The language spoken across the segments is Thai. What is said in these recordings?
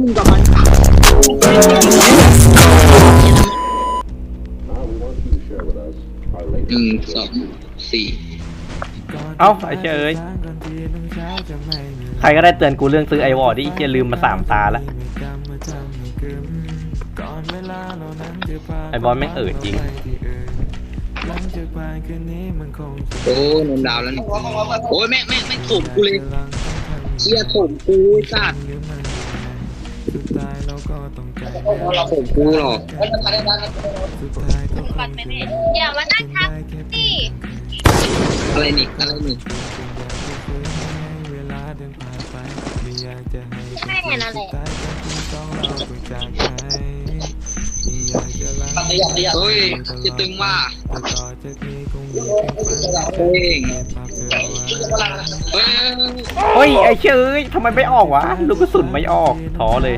มึงกับมันหนึ่งสองสี่เอ้าไอ้เจ้ยเอ้ยใครก็ได้เตือนกูเรื่องซื้อไอวอร์ดที่อีเกียลืมมาสามตาละไอบอลแม่งเอิดจริงโอ้นนดาวแล้วนี่โอ้ยแม่งแม่งแม่งถมกูเลยเชี่ยถมกูไอ้ สัตว์ถมกูหรอกปัดไปเนี่ยอย่ามานั่งทักนี่อะไรนี่อะไรนี่แค่นั้นแหละเฮ้ยจะตึงว่าเฮ้ย เฮ้ยไอ้เชยเอ้ยทำไมไม่ออกวะลูกกระสุนไม่ออกท้อเลย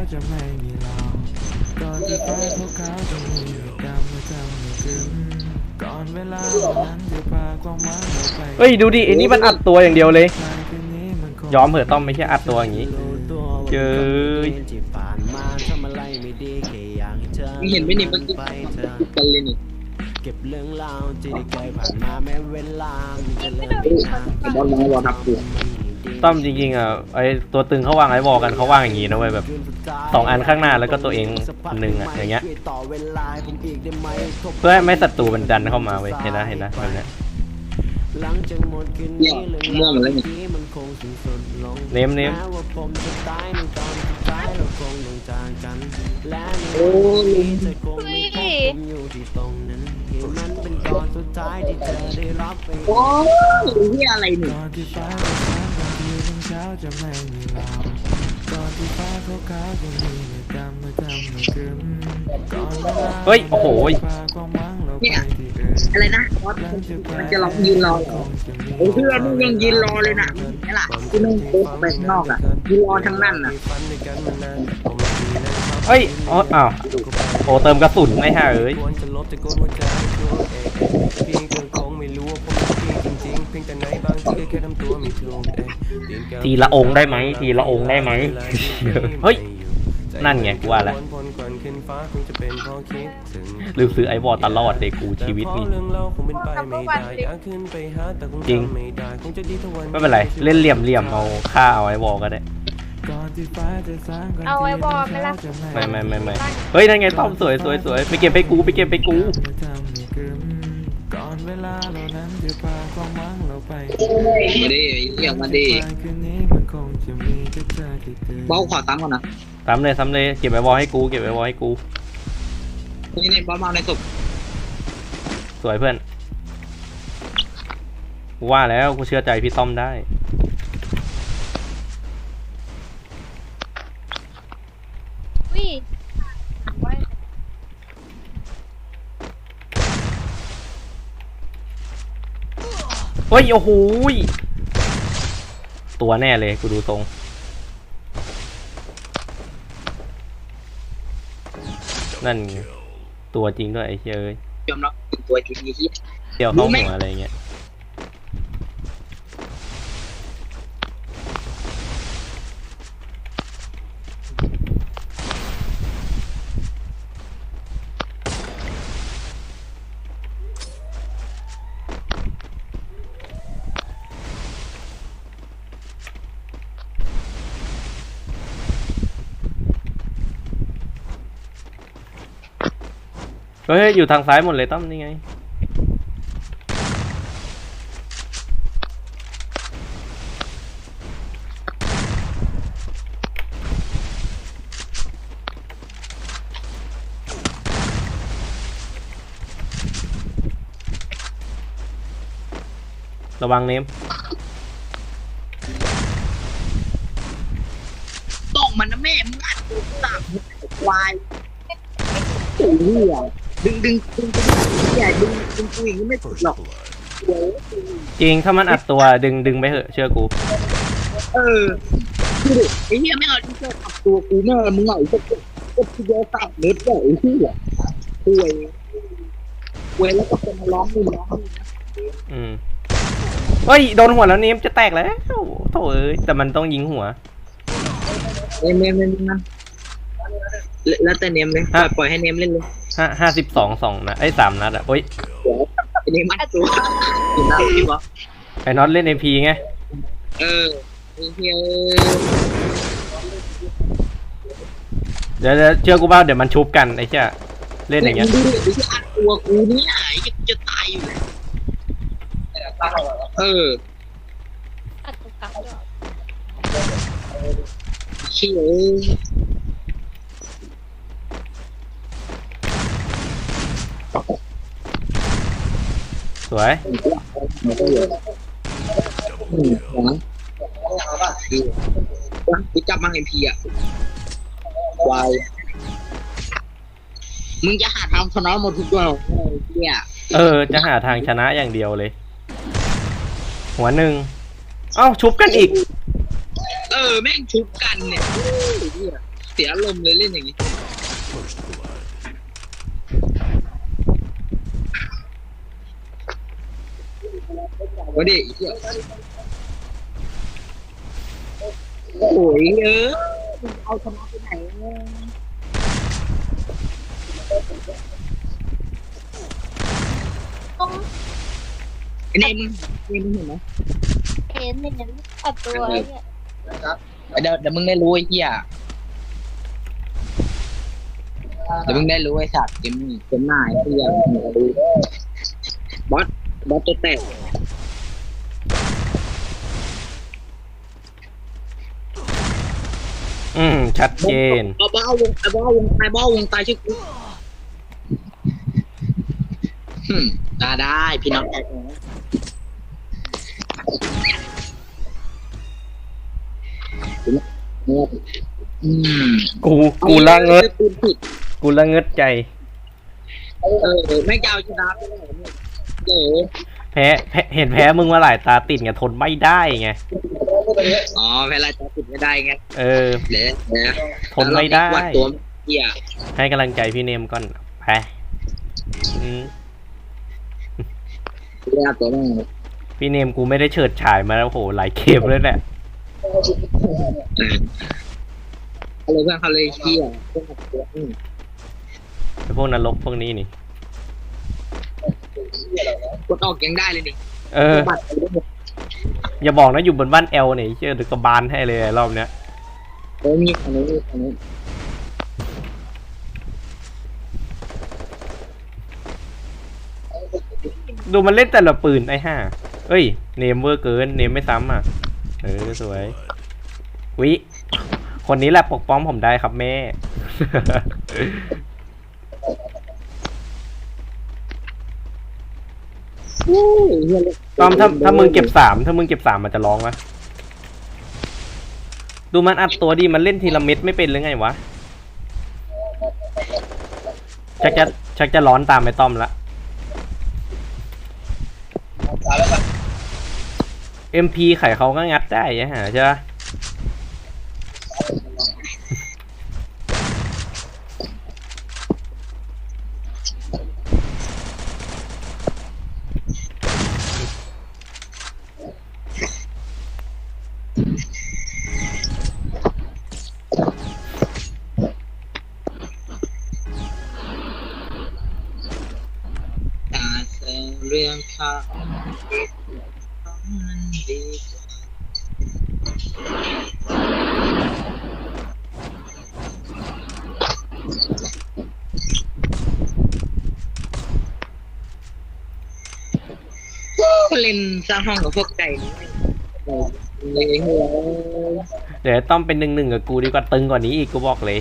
เฮ้ยดูดิไอ้นี่มันอัดตัวอย่างเดียวเลยยอมเถอะต้อมไม่ใช่อัดตัวอย่างนี้เจอมึงเห็นไหมนี่มันกินกันเลยนี่ เก็บเรื่องราวที่ได้เคยผ่านมาแม้เวลามันจะเลยไปนานไอ้บอลมาวอทับกูต้อมจริงๆอะไอ้ตัวตึงเขาวางไอ้วอลกันเขาวางอย่างนี้นะเว้ยแบบสองอันข้างหน้าแล้วก็ตัวเองอันหนึ่งอะอย่างเงี้ยต่อเวลาให้ผมอีกได้ไหมทบเพื่อให้ไม่ศัตรูมันดันเข้ามาเว้ยเห็นนะเห็นนะแบบเนี้ยหลังจากหมดคืนเนี่นี้ยเรื่องม่วงหมดแล้ วนี่ที่มันคงสิ้นสุดลงเนมเนมแม้ว่าผมจะตายในตอนสุดท้ายเราคงต้องจากกันและในโอ้ยวันนี้เธอคงไม่พบผมอยู่ที่ตรงนั้นที่มันเป็นตอนสุดท้ายที่เธอได้รับไปโอ้ยเฮียอะไรนี่เฮ้ยโอ้โหยเนี่ยอะไรนะบอสมันจะลองยืนรอเหรอโอ้เพื่อนมึงยังยืนรอเลยนะนี่ล่ะที่มึงโคกไปข้างนอกอะยืนรอทั้งนั้นน่ะเฮ้ยอ๋ออ้าวโอ้เติมกระสุนไอ้ห่าเอ้ยควรจะลบจะกดหัวใจตัวเองพี่ก็คงไม่รู้ว่าผมเป็นพี่จริงๆ เฮ้ยอ๋ออ้าวโอเติมกระสุนไม่ห่เอ้ยทีละองค์ได้ไหมทีละองค์ได้ไหมเฮ้ยนั่นไงกูว่าแล้วลืมซื้อไอวอลตลอดเด็กูชีวิตนี่จริงไม่เป็นไร เล่นเหลี่ยมเหลี่ยมเอาค่าเอาไอวอลก็ได้ เอาไอ้บอลไหมล่ะไม่ไม่ไม่ไม่เฮ้ยนั่นไงต้อมสวยสวยสวยไปเก็บไปกูไปเก็บไปกูมาดิเฮียมาดิเบาขอตั้มก่อนนะซ้ำเลยซ้ำเลยเก็บไอวอลให้กูเก็บไอวอลให้กูนี่นี่เบาเมาในศพสวยเพื่อนกูว่าแล้วกูเชื่อใจพี่ต้อมได้ เฮ้ย โอ้โหยตัวแน่เลย กูดูทรง นั่นไงตัวจริงด้วยไอ้เชี่ยเอ้ยยอมรับถึงตัวจริงไอ้เหี้ย เดี่ยวเข้าหัวอะไรเงี้ย เฮ้ยอยู่ทางซ้ายหมดเลยต้อมนี่ไง ระวังเนมต้องมันนะแม่มึงอัดกูตามควายโอ้เหี้ย ดึงดึงดึงดึงใหญ่ดึงดึงกูอย่างนี้ไม่สุดหรอกโอ้ยจริงถ้ามันอัดตัวดึงดึงไปเถอะเชื่อกู เออคือดิไอ้เหี้ยไม่เอาที่จะขับตัวกูแม่มึงหน่อยจะจะจะเยอะสามเมตรเลยไอ้เหี้ยป่วยป่วยแล้วก็เป็นมาร้องมึงร้องมึงนะอืมเฮ้ยโดนหัวแล้วเนมจะแตกแล้วโถ่เอ้ยแต่มันต้องยิงหัว เอ้ยเมย์เมย์นะ แล้วแล้วแต่เนมเลยปล่อยปล่อยให้เนมเล่นเลยห้าห้าสิบสองสองนะไอ้ยสามนัดอะโอ้ยไอ้เนมมัดตัวอยู่หน้าพี่บอสไอ้น็อตเล่นเอ็มพีไงเออไอ้เฮียเดี๋ยวเดี๋ยวเชื่อกูบ้าเดี๋ยวมันชุบกันไอ้เชี่ยเล่นอย่างเงี้ยดูดิดูที่อัดตัวกูเนี่ยไอ้เหี้ยกูจะตายอยู่แล้วเอออัดตุกกลับด้วยเสวยอืมหวังกูจับมังเอ็มพีอะวายมึงจะหาทำชนะหมดทุกตัวเหรอไอ้เนี่ยเออ จะหาทางชนะอย่างเดียวเลย หัวหนึ่ง เอ้า ชุบกันอีก เออ แม่งชุบกันเนี่ยเหี้ยเสียอารมณ์เลยเล่นอย่างนี้ วันนี้เหี้ยโอ้ยเออเอาชนะไปไหนเนี่ยต้องไอ้นี่มึงนี่มึงเห็นไหมเห็นเห็นอัดตัวเนี่ยเดี๋ยวเดี๋ยวมึงได้รู้ไอ้เหี้ยเดี๋ยวมึงได้รู้ไอ้สัตว์เกมนี้เกมหน้าไอ้เหี้ยมึงจะรู้บอสบอสตัวแตก อืมชัดเจนเอาบ้าวงไอ้บ้าวงตายบ้าวงตายชื่อกูฮึมตาได้พี่น้องแตกอืมกูกูละเงิดปืนผิดกูละเงิดใจ เออไม่จะเอาชนะไปไหนเนี่ยเดี๋ยว แพ้แพ้เห็นแพ้มึงมาหลายตาติดไงทนไม่ได้ไง อ๋อเวลาจะติดไม่ได้ไงเออ เดี๋ยวเดี๋ยวทนไม่ได้วัดตัวเหี้ยให้กำลังใจพี่เนมก่อนแพ้อืมเรียกตัวแม่งพี่เนมกูไม่ได้เฉิดฉายมาแล้วโหหลายเกมเลยแหละเออเขาเลยเพื่อนเขาเลยเหี้ยเพื่อนตัวอืม ไอ้พวกนรกพวกนี้นี่ กดออกยังได้เลยนี่เออ บัตรไปได้หมดอย่าบอกนะอยู่บนบ้านเอลเนี่ยเชื่อดึกกระบาลให้เลยรอบเนี้ยเออมีอันนี้มีอันนี้ดูมันเล่นแต่ละปืนไอ้ห่าเอ้ย เนมเวอร์เกิน เนมไม่ซ้ำอะ เออสวย วิ คนนี้แหละปกป้องผมได้ครับแม่ โอ้ยเหี้ยเลย ตอมถ้าถ้ามึงเก็บสามถ้ามึงเก็บสามมันจะร้องวะดูมันอัดตัวดีมันเล่นทีละเม็ดไม่เป็นหรือไงวะชักจะชักจะร้อนตามไปต้อมละ MP ไข่เขาก็งัดได้ยังหาใช่ปะต เรื่องข้าวมันดีกว่าก็เล่นสร้างห้องกับพวกไก่นี่โอ้ยเฮ้ยเดี๋ยวต้อมเป็นหนึ่งหนึ่งกับกูดีกว่าตึงกว่านี้อีกกูบอกเลย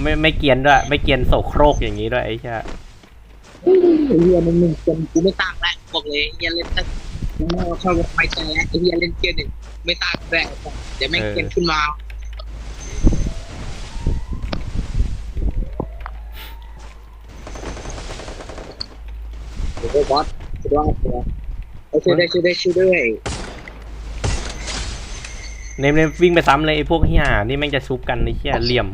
ไม่ไม่เกรียนด้วย ไม่เกรียนโศกโครกอย่างนี้ด้วยไอ้ชา เฮียมันหนึ่งคนกูไม่ต่างแล้วบอกเลยเฮียเล่นถ้าเข้าไปใจแล้วเฮียเล่นเกียร์หนึ่งไม่ต่างแล้วเดี๋ยวแม่งเกมขึ้นมาโอ้โหบอสสุดยอดเลยช่วยด้วยช่วยด้วยช่วยด้วยเนมเนมวิ่งไปซ้ำเลยไอ้พวกเฮียนี่แม่งจะซุบกันไอ้เฮียเหลี่ยม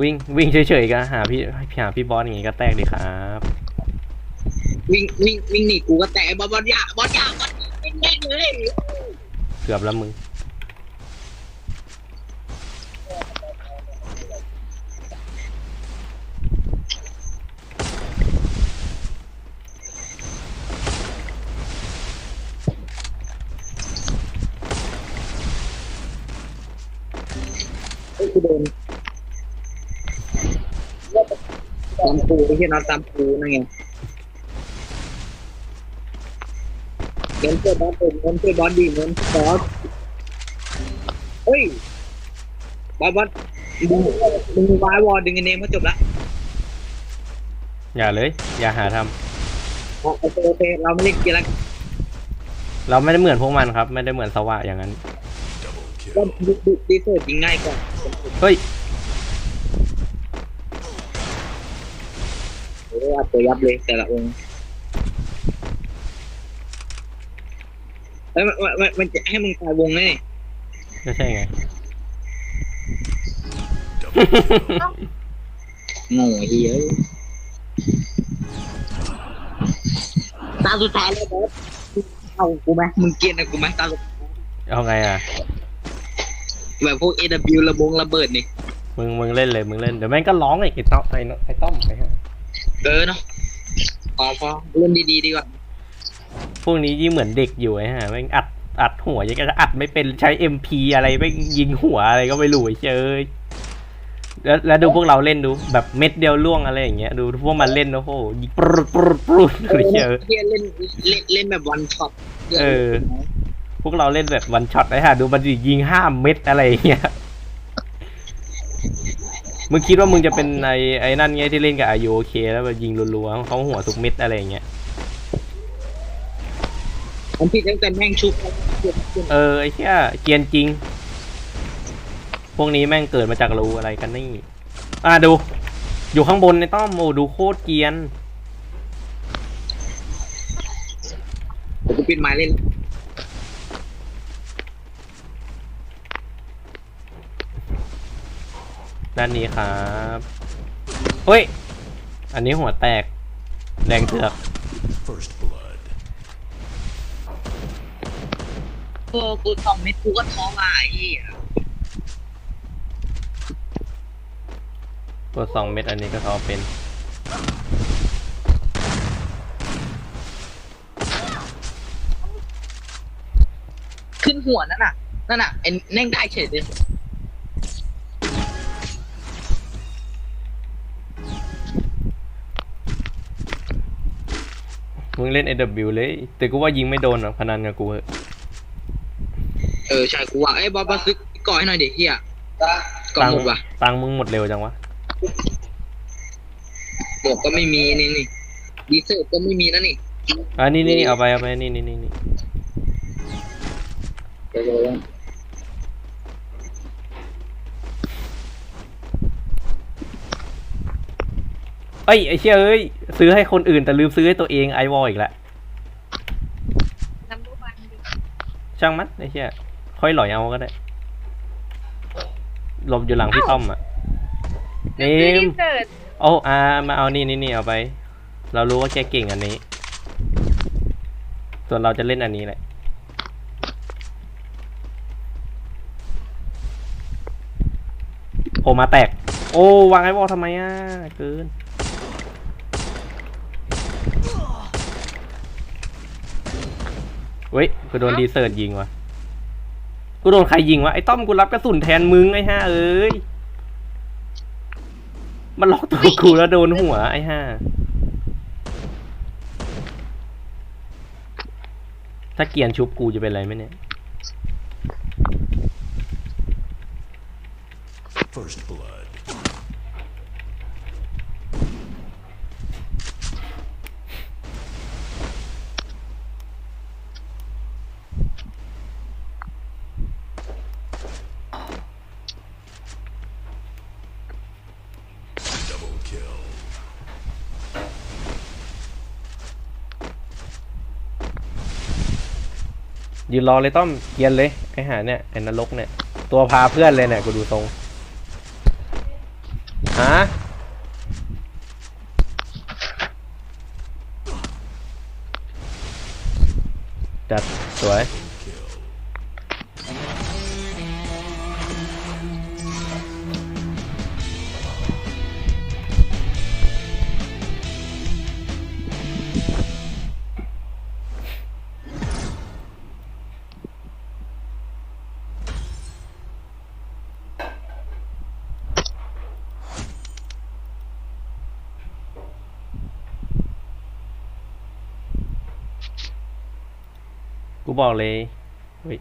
วิ่งวิ่งเฉยๆก็หาพี่หาพี่บอสอย่างงี้ก็แตกดีครับ วิ่งวิ่งวิ่งหนีกูก็แตะบอลบอลยาบอลยาบอลวิ่งแม่งเลยเกือบแล้วมึงเฮ้ยกูโดน ตามปูไอ้เหี้ยนอนตามปูนั่นไงเงินเพื่อบอสเป็นเงินเพื่อบอสดีเงินเพื่อบอสเฮ้ยบอสบอสมึงมึงวายวอลดึงไอ้เนมก็จบละอย่าเลย อย่าหาทำโอเคโอเคเราไม่เล่นเกียร์ละเราไม่ได้เหมือนพวกมันครับ ไม่ได้เหมือนสวะอย่างนั้น ก็ดีดีดีเสิร์ชยิงง่ายกว่าเฮ้ย ดตัวยับเลยแต่ละองค์เอ้ยมันมันมันจะให้มึงตายวงไงก็ใช่ไง โง่เฮียตาสุดท้ายแล้วบอสเอากูไหมมึงเกลียดนะกูไหมตาสุดท้ายเอาไงอะ แบบพวก AW ระบงระเบิดนี่ มึงมึงเล่นเลยมึงเล่นเดี๋ยวแม่งก็ร้องอีกไอ้ต้อมไอ้น้องไอ้ต้อมไปฮะ เออเนาะอ๋อพอเล่นดีๆดีกว่าพวกนี้ยิ่งเหมือนเด็กอยู่ไอ้ฮะแม่งอัดอัดหัวยังก็จะอัดไม่เป็นใช้ MP อะไรไม่งยิงหัวอะไรก็ไม่รู้ไอ้เชยแล้วแล้วดูพวกเราเล่นดูแบบเม็ดเดียวล่วงอะไรอย่างเงี้ยดูพวกมันเล่นโอ้โหยิงปรุดปรุดปรุดเลยเชยเฮียเล่นเล่นเล่นแบบวันช็อตเออ พวกเราเล่นแบบวันช็อตไอ้ห่าดูมันดิยิงห้าเม็ดอะไรอย่างเงี้ย มึงคิดว่ามึงจะเป็นไอ้ไอ้นั่นไงที่เล่นกับอายุโอเคแล้วแบบยิงรัวๆเขาหัวทุกเม็ดอะไรอย่างเงี้ยผมผิดตั้งแต่แม่งชุบเออไอ้เหี้ยเกรียนจริง พวกนี้แม่งเกิดมาจากรูอะไรกันนี่ อะดู อยู่ข้างบนในต้อมโอ้ดูโคตรเกรียนผมก็ปิดไม้เล่น ด้านนี้ครับเฮ้ย อันนี้หัวแตก แดงเถือก First blood. โอ้กูสองเม็ดกูก็ท้องอะไอ้เหี้ยตัวสองเม็ดอันนี้ก็เขาเป็น ขึ้นหัวนั่นน่ะ นั่นน่ะไอ้แน่งได้เฉยเลย มึงเล่น AW เลย แต่กูว่ายิงไม่โดนหรอกพนันกับกูเหอะเออใช่กูว่าไอ้ยบอสบอสซื้อก่อให้หน่อยเด็กเฮียก่อตังหมค์ดว่ะตังค์มึงหมดเร็วจังวะบวกก็ไม่มีนี่นี่ดีเซอร์ก็ไม่มีนะนี่อ่านี่นี่นี่เอาไปเอาไปนี่นี่นี่นี่เอ้ยไอ้เชี่ยเอ้ย ซื้อให้คนอื่นแต่ลืมซื้อให้ตัวเองไอวอลอีกแล้วน้ำมันดิช่างมันไอ้เชี่ยค่อยหล่อยเอาก็ได้หลบอยู่หลังพี่ต้อมอะเนซื้อมที่เสิร์ชเอาอ่ามาเอานี่นี่นี่เอาไป เรารู้ว่าแกเก่งอันนี้ ส่วนเราจะเล่นอันนี้แหละโผล่มาแตก โอ้วางไอ้วอลทำไมอะเกิน เฮ้ยกูโดนดีเซิร์ตยิงวะกูโดนใครยิงวะไอ้ต้อมกูรับกระสุนแทนมึงไอ้ห่าเอ้ยมันล็อกตัวกูแล้วโดนหัวไอ้ห่าถ้าเกียนชุบกูจะเป็นไรไหมเนี่ย First blood. ยืนรอเลยต้อมเย็นเลยไอ้หาเนี่ยไอ้นรกเนี่ย ตัวพาเพื่อนเลยเนี่ยกูดูทรงฮะจัดสวย บอกเลยเฮ้ย